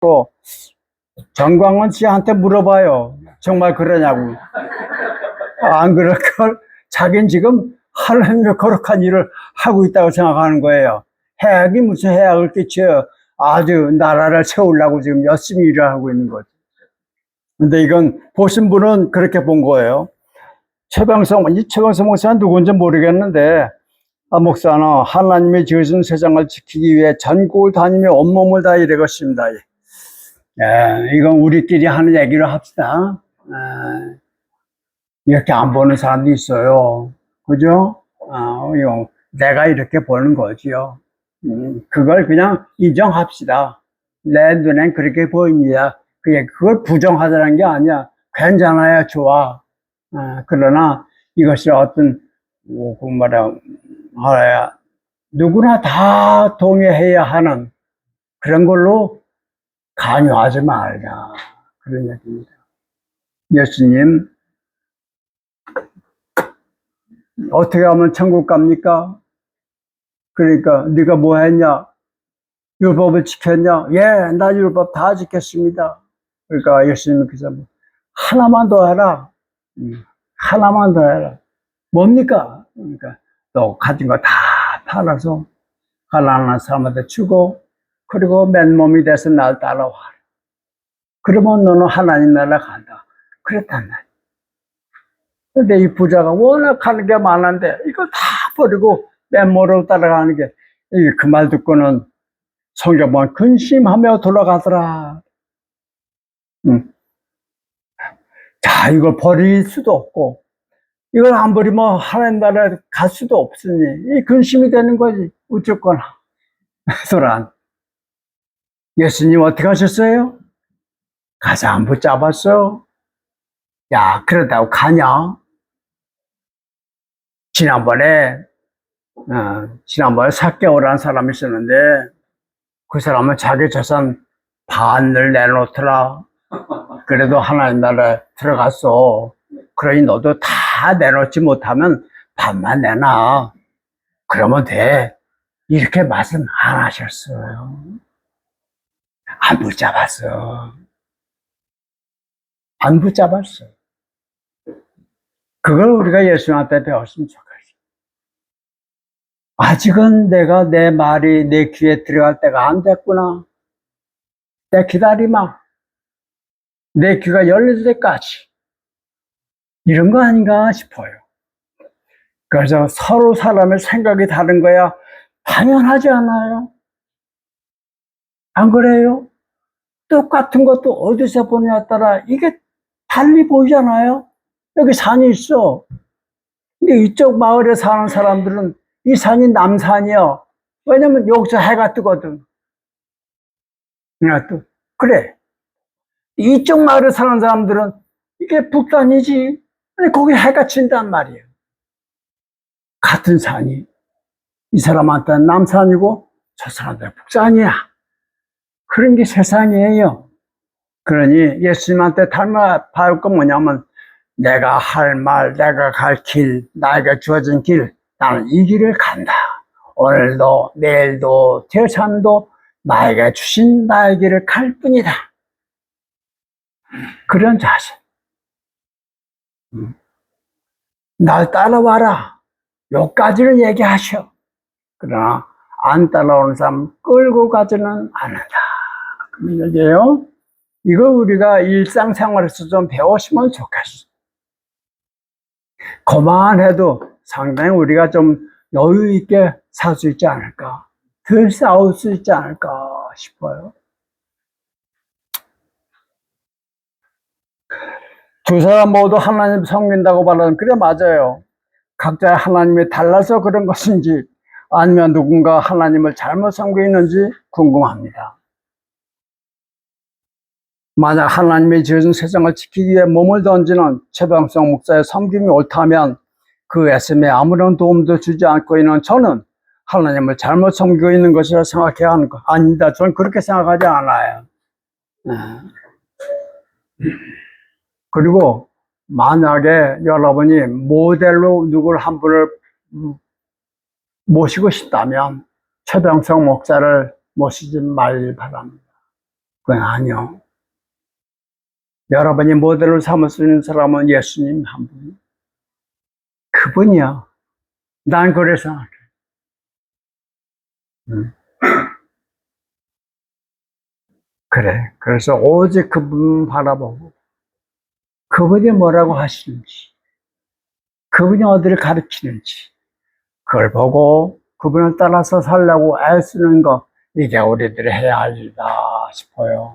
또 정광훈 씨한테 물어봐요. 정말 그러냐고. 안 그럴 걸 자기는 지금 하나님의 거룩한 일을 하고 있다고 생각하는 거예요. 해악이 무슨 해악을 끼쳐요. 아주 나라를 세우려고 지금 열심히 일을 하고 있는 거죠. 근데 이건 보신 분은 그렇게 본 거예요. 최병성, 이 최병성 목사는 누군지 모르겠는데, 아, 목사는 하나님의 지으신 세상을 지키기 위해 전국을 다니며 온몸을 다 일해갔습니다. 예, 이건 우리끼리 하는 얘기를 합시다. 예, 이렇게 안 보는 사람도 있어요. 그죠? 아, 이거 내가 이렇게 보는 거지요. 음, 그걸 그냥 인정합시다. 내 눈엔 그렇게 보입니다. 그걸 부정하자는 게 아니야. 괜찮아요, 좋아. 아, 그러나 이것이 어떤 뭐, 그 하야 누구나 다 동의해야 하는 그런 걸로 강요하지 말자 그런 얘기입니다. 예수님 어떻게 하면 천국 갑니까? 그러니까 네가 뭐 했냐? 율법을 지켰냐? 예, 나 율법 다 지켰습니다. 그러니까 예수님께서 뭐, 하나만 더 해라. 음, 하나만 더 해라. 뭡니까? 그러니까 너 가진 거 다 팔아서 가난한 사람한테 주고 그리고 맨몸이 돼서 날 따라와. 그러면 너는 하나님 나라 간다. 그랬단 말이야. 근데 이 부자가 워낙 하는 게 많은데 이걸 다 버리고 맨몸으로 따라가는 게 그 말 듣고는 성경 보면 근심하며 돌아가더라. 음. 자, 이걸 버릴 수도 없고 이걸 안 버리면 하나님 나라에 갈 수도 없으니 이 근심이 되는 거지 어쨌거나 소란 예수님 어떻게 하셨어요? 가서 안 붙잡았어 야 그러다고 가냐 지난번에 어, 지난번에 사개오라는 사람이 있었는데 그 사람은 자기 재산 반을 내놓더라 그래도 하나님 나라에 들어갔어 그러니 너도 다 내놓지 못하면 반만 내놔. 그러면 돼. 이렇게 말씀 안 하셨어요. 안 붙잡았어. 안 붙잡았어. 그걸 우리가 예수님한테 배웠으면 좋겠어. 아직은 내가 내 말이 내 귀에 들어갈 때가 안 됐구나. 내 기다리마. 내 귀가 열릴 때까지. 이런 거 아닌가 싶어요. 그래서 서로 사람의 생각이 다른 거야 당연하지 않아요? 안 그래요? 똑같은 것도 어디서 보냐에 따라 이게 달리 보이잖아요? 여기 산이 있어. 근데 이쪽 마을에 사는 사람들은 이 산이 남산이야. 왜냐면 여기서 해가 뜨거든. 또 그래. 이쪽 마을에 사는 사람들은 이게 북산이지. 아니, 거기 해가 진단 말이에요. 같은 산이 이 사람한테는 남산이고 저 사람한테는 북산이야. 그런 게 세상이에요. 그러니 예수님한테 닮아 봐올 건 뭐냐면 내가 할 말, 내가 갈 길, 나에게 주어진 길, 나는 이 길을 간다. 오늘도, 내일도, 제삼도 나에게 주신 나의 길을 갈 뿐이다. 그런 자세. 날 따라와라. 요까지는 얘기하셔. 그러나 안 따라오는 사람 끌고 가지는 않는다. 얘기예요. 이거 우리가 일상생활에서 좀 배우시면 좋겠어. 그만 해도 상당히 우리가 좀 여유 있게 살 수 있지 않을까. 덜 싸울 수 있지 않을까 싶어요. 두 사람 모두 하나님 섬긴다고 말하는 그래 맞아요. 각자 하나님이 달라서 그런 것인지 아니면 누군가 하나님을 잘못 섬기고 있는지 궁금합니다. 만약 하나님이 지어진 세상을 지키기 위해 몸을 던지는 최병성 목사의 섬김이 옳다면 그 애씀에 아무런 도움도 주지 않고 있는 저는 하나님을 잘못 섬기고 있는 것이라 생각해야 하는 거 아닙니다. 저는 그렇게 생각하지 않아요. 네. 그리고 만약에 여러분이 모델로 누굴 한 분을 모시고 싶다면 최병성 목사를 모시지 말 바랍니다. 그건 아니요. 여러분이 수 있는 사람은 예수님 한 분. 그분이야. 난 그래서 생각해. 음. 그래. 그래서 오직 그분 바라보고 그분이 뭐라고 하시는지 그분이 어디를 가르치는지 그걸 보고 그분을 따라서 살라고 애쓰는 거 이게 우리들이 해야 할 일이다 싶어요.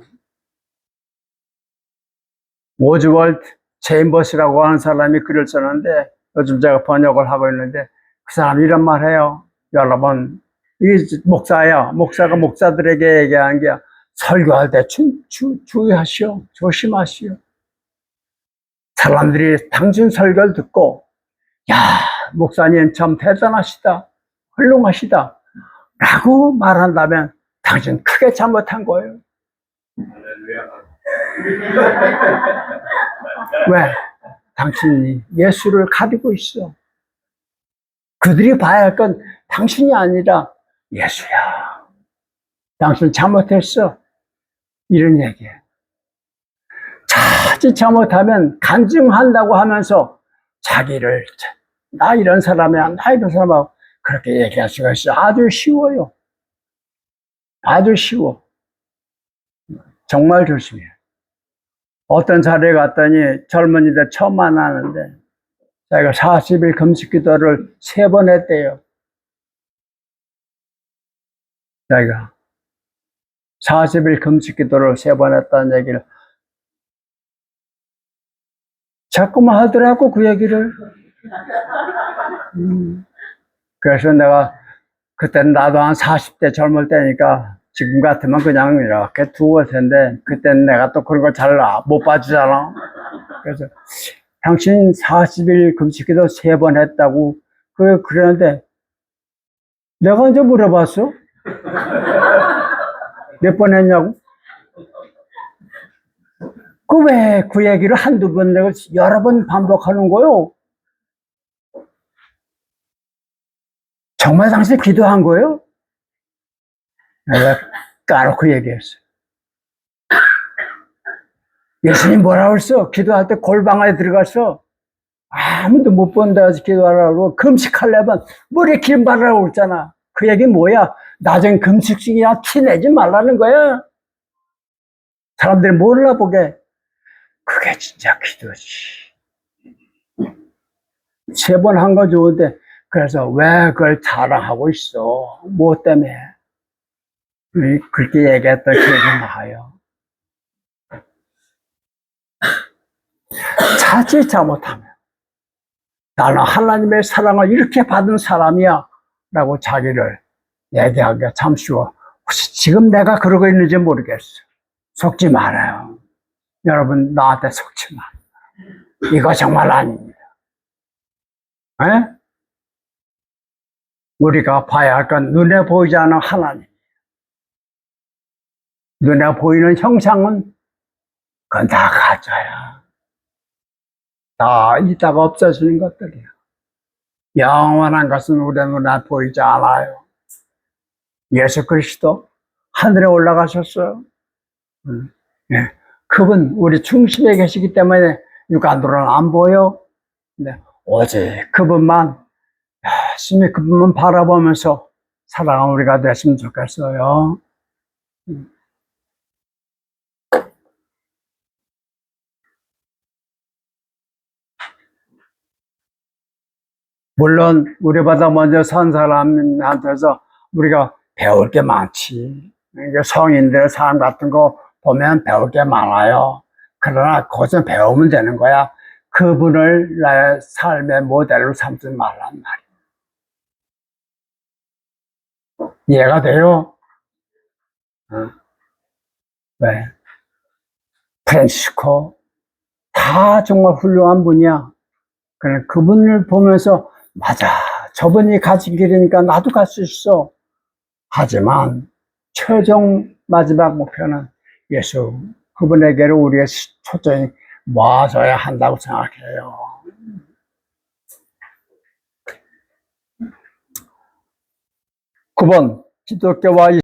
오즈월트 체인버스라고 하는 사람이 글을 썼는데 요즘 제가 번역을 하고 있는데 그 사람이 이런 말 해요. 여러분, 이 목사야. 목사가 목사들에게 얘기한 게 설교할 때 주, 주, 주의하시오. 조심하시오. 사람들이 당신 설교를 듣고 야, 목사님 참 대단하시다. 훌륭하시다. 라고 말한다면 당신 크게 잘못한 거예요. 왜? 당신이 예수를 가리고 있어. 그들이 봐야 할 건 당신이 아니라 예수야. 당신 잘못했어. 이런 얘기해. 자칫 잘못하면 간증한다고 하면서 자기를 나 이런 사람이야, 나 이런 사람하고 그렇게 얘기할 수가 있어. 아주 쉬워요. 아주 쉬워. 정말 조심해. 어떤 자리에 갔더니 젊은이들 처음 만나는데 자기가 40일 금식 기도를 세 번 했대요. 자기가 40일 금식 기도를 세 번 했다는 얘기를 자꾸만 하더라고 그 얘기를. 음. 그래서 내가 그때는 나도 한 40대 젊을 때니까 지금 같으면 그냥 이렇게 올 텐데 그때는 내가 또 그런 걸 잘 못 봐주잖아. 그래서 당신 40일 금식기도 세 번 했다고 그 그러는데 내가 언제 물어봤어? 몇 번 했냐고? 그 왜 그 얘기를 한두 번 내가 여러 번 반복하는 거요? 정말 당신 기도한 거예요? 내가 까놓고 얘기했어요. 예수님 뭐라고 그랬어? 기도할 때 골방에 들어가서 아무도 못 본다 해서 기도하라고 금식하려면 머리에 기름 바르라고 그랬잖아. 그 얘기 뭐야? 낮은 금식 중이야 티 내지 말라는 거야. 사람들이 몰라보게. 그게 진짜 기도지. 세 번 한 거 좋은데 그래서 왜 그걸 자랑하고 있어? 뭐 때문에? 음, 그렇게 얘기했던 기억이 나요. 자칫 잘못하면 나는 하나님의 사랑을 이렇게 받은 사람이야 라고 자기를 얘기하기가 참 쉬워. 혹시 지금 내가 그러고 있는지 모르겠어. 속지 말아요. 여러분 나한테 속지 마. 이거 정말 아닙니다. 에? 우리가 봐야 할 건 눈에 보이지 않는 하나님. 눈에 보이는 형상은 그건 다 가짜야. 다 이따가 없어지는 것들이야. 영원한 것은 우리 눈에 보이지 않아요. 예수 그리스도 하늘에 올라가셨어요. 음, 예. 그분 우리 중심에 계시기 때문에 육안으로는 안 보여. 오직 그분만 열심히 그분만 바라보면서 살아가는 우리가 됐으면 좋겠어요. 물론 우리보다 먼저 산 사람한테서 우리가 배울 게 많지. 성인들 사람 같은 거 보면 배울 게 많아요. 그러나 그것은 배우면 되는 거야. 그분을 나의 삶의 모델로 삼지 말란 말이야. 이해가 돼요? 어. 왜? 프란시스코 다 정말 훌륭한 분이야. 그분을 보면서 맞아 저분이 가진 길이니까 나도 갈 수 있어. 하지만 최종 마지막 목표는 예수 그분에게로 우리의 초점이 모아져야 한다고 생각해요. 9번 기독교와